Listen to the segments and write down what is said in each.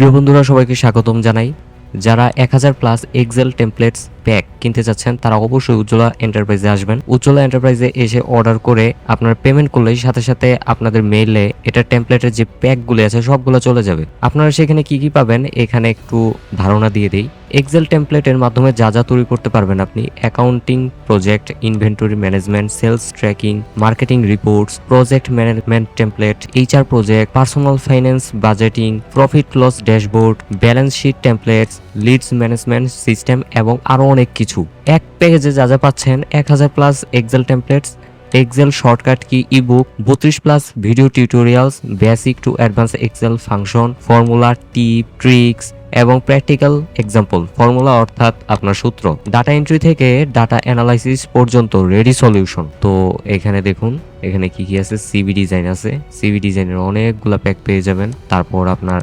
প্রিয় বন্ধুরা, সবাইকে স্বাগতম জানাই। যারা এক হাজার প্লাস এক্সেল টেমপ্লেটস প্যাক কিনতে চাচ্ছেন তারা অবশ্যই উজ্জ্বলা এন্টারপ্রাইজে আসবেন। উজ্জ্বলা এন্টারপ্রাইজে এসে অর্ডার করে আপনার পেমেন্ট করলেই সাথে সাথে আপনাদের মেইলে এটা টেমপ্লেটের যে প্যাকগুলি আছে, সবগুলো চলে যাবে। আপনারা সেখানে কি কি পাবেন, এখানে একটু ধারণা দিয়ে দিই। এক্সেল টেমপ্লেটের মাধ্যমে যা যা তৈরি করতে পারবেন আপনি। Accounting project inventory management sales tracking marketing reports project management template HR project personal finance budgeting profit loss dashboard balance sheet templates leads management system এবং আরও অনেক কিছু। এক প্যাকেজে যা যা পাচ্ছেন, এক হাজার plus Excel templates Excel shortcut কি ইবুক বত্রিশ plus video tutorials basic to advance Excel function formula tip tricks এবং প্র্যাকটিক্যাল এক্সাম্পল ফর্মুলা অর্থাৎ আপনার সূত্র। ডাটা এন্ট্রি থেকে ডাটা অ্যানালাইসিস পর্যন্ত রেডি সলিউশন তো এখানে দেখুন, এখানে কি কি আছে? সিবি ডিজাইন আছে। সিবি ডিজাইনের অনেকগুলা প্যাক পেয়ে যাবেন। তারপর আপনার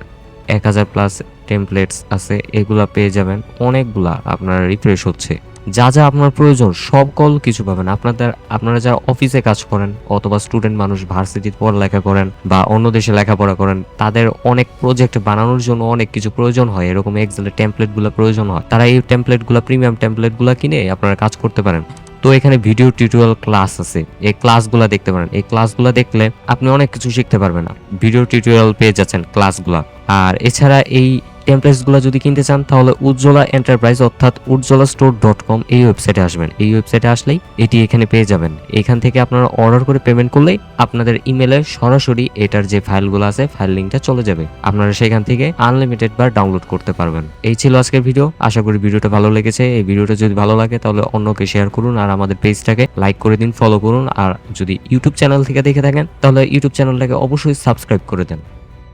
এক হাজার প্লাস টেমপ্লেটস আছে। এগুলা পেয়ে যাবেন। অনেকগুলা আপনার রিফ্রেশ হচ্ছে। যা যা আপনার প্রয়োজন সকল কিছু পাবেন। আপনাদের, আপনারা যারা অফিসে কাজ করেন অথবা স্টুডেন্ট মানুষ ভার্সিটিতে পড়ালেখা করেন বা অন্য দেশে লেখাপড়া করেন, তাদের অনেক প্রজেক্ট বানানোর জন্য অনেক কিছু প্রয়োজন হয়। এরকম এক্সেলের টেমপ্লেটগুলো প্রয়োজন হয়। তারা এই টেমপ্লেটগুলো প্রিমিয়াম টেমপ্লেটগুলো কিনে আপনারা কাজ করতে পারেন। তো এখানে ভিডিও টিউটোরিয়াল ক্লাস আছে। এই ক্লাসগুলো দেখতে পারেন। এই ক্লাসগুলো দেখলে আপনি অনেক কিছু শিখতে পারবেন ভিডিও টিউটোরিয়াল পেয়ে যাচ্ছেন ক্লাসগুলো আর এছাড়া এই টেমপ্লেটসগুলো যদি কিনতে চান, তাহলে উজ্জ্বলা এন্টারপ্রাইজ অর্থাৎ উজ্জ্বলা স্টোর ডট কম এই ওয়েবসাইটে আসবেন। এই ওয়েবসাইটে আসলেই এটি এখানে পেয়ে যাবেন। এখান থেকে আপনারা অর্ডার করে পেমেন্ট করলেই আপনাদের ইমেলে সরাসরি এটার যে ফাইলগুলো আছে ফাইল লিঙ্কটা চলে যাবে। আপনারা সেখান থেকে আনলিমিটেড বার ডাউনলোড করতে পারবেন। এই ছিল আজকের ভিডিও আশা করি ভিডিওটা ভালো লেগেছে। এই ভিডিওটা যদি ভালো লাগে, তাহলে অন্যকে শেয়ার করুন আর আমাদের পেজটাকে লাইক করে দিন ফলো করুন। আর যদি ইউটিউব চ্যানেল থেকে দেখে থাকেন, তাহলে ইউটিউব চ্যানেলটাকে অবশ্যই সাবস্ক্রাইব করে দেন।